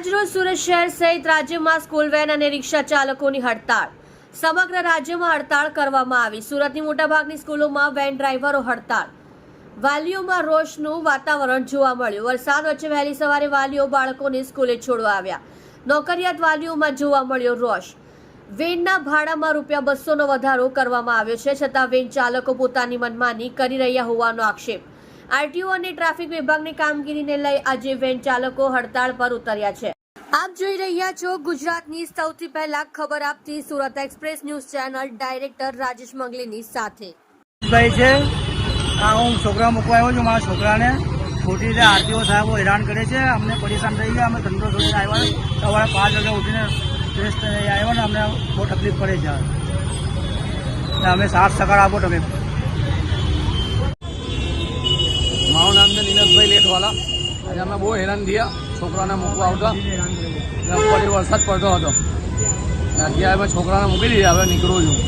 આજરોજ સુરત શહેર સહિત રાજ્યમાં સ્કૂલ વેન અને રિક્ષા ચાલકોની હડતાળ. સમગ્ર રાજ્યમાં હડતાળ કરવામાં આવી. સુરતની મોટાભાગની સ્કૂલોમાં વેન ડ્રાઈવરો હડતાળ. વાલીઓમાં રોષનું વાતાવરણ જોવા મળ્યું. વરસાદ વચ્ચે વહેલી સવારે વાલીઓ બાળકોને સ્કૂલે છોડવા આવ્યા. નોકરિયાત વાલીઓમાં જોવા મળ્યો રોષ. વેનના ભાડામાં રૂપિયા બસોનો વધારો કરવામાં આવ્યો છે, છતાં વેન ચાલકો પોતાની મનમાની કરી રહ્યા હોવાનો આક્ષેપ. આરટીઓ અને ટ્રાફિક વિભાગની કામગીરીને લઈ આજે વેન ચાલકો હડતાળ પર ઉતર્યા છે. આપ જોઈ રહ્યા છો ગુજરાતની સૌથી પહેલા ખબર આપતી Surat express news channel director Rajesh મંગલીની સાથે. ભાઈ છે, આ હું છોકરા મૂકવા આવ્યો છું, મારા છોકરાને. ખોટી રીતે આરટીઓ સાહેબો હેરાન કરે છે, અમને પરેશાન થઈ ગયા, અમે ધંધો છોડીને આવ્યા સવારે પાંચ વાગે ઉઠીને ફ્રેશ આવ્યો ને અમને બહુ તકલીફ પડે છે. અમે સાત સકાર આપો તમે. પોલીસવાલા અને અમે બહુ હેરાન થયા. છોકરાને મૂકવા આવતા. ફરી વરસાદ પડતો હતો. અત્યારે અમે છોકરાને મૂકી દીધા. હવે નીકળું છું.